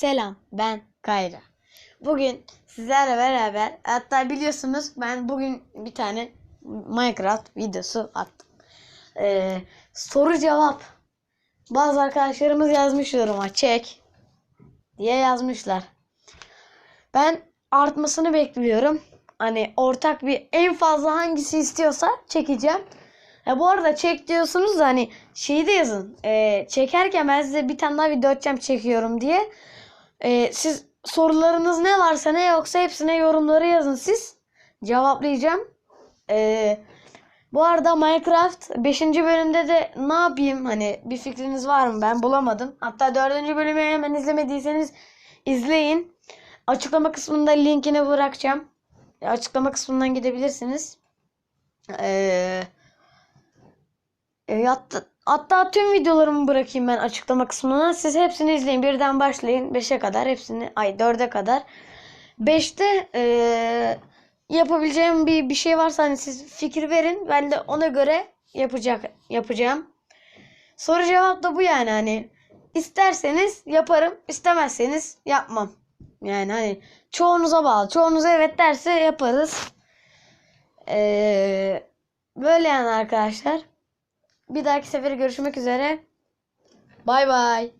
Selam, ben Kayra. Bugün sizlerle beraber, hatta biliyorsunuz ben bugün bir tane Minecraft videosu attım. Ee, soru cevap. Bazı arkadaşlarımız yazmış yoruma, çek diye yazmışlar. Ben artmasını bekliyorum. Hani ortak bir en fazla hangisi istiyorsa çekeceğim. Ya bu arada çek diyorsunuz da hani şeyi de yazın. Ee, çekerken ben size bir tane daha video açacağım çekiyorum diye. Ee, siz sorularınız ne varsa ne yoksa hepsine yorumları yazın siz. Cevaplayacağım. Ee, bu arada Minecraft 5. bölümde de ne yapayım hani bir fikriniz var mı? Ben bulamadım. Hatta 4. bölümü hemen izlemediyseniz izleyin. Açıklama kısmında linkini bırakacağım. Açıklama kısmından gidebilirsiniz. Eee e, hatta, hatta tüm videolarımı bırakayım ben açıklama kısmına. Siz hepsini izleyin. Birden başlayın. 5'e kadar hepsini. Ay 4'e kadar. 5'te e, yapabileceğim bir, bir şey varsa hani siz fikir verin. Ben de ona göre yapacak yapacağım. Soru cevap da bu yani hani. İsterseniz yaparım. istemezseniz yapmam. Yani hani çoğunuza bağlı. Çoğunuz evet derse yaparız. Ee, böyle yani arkadaşlar. Bir dahaki sefere görüşmek üzere. Bay bay.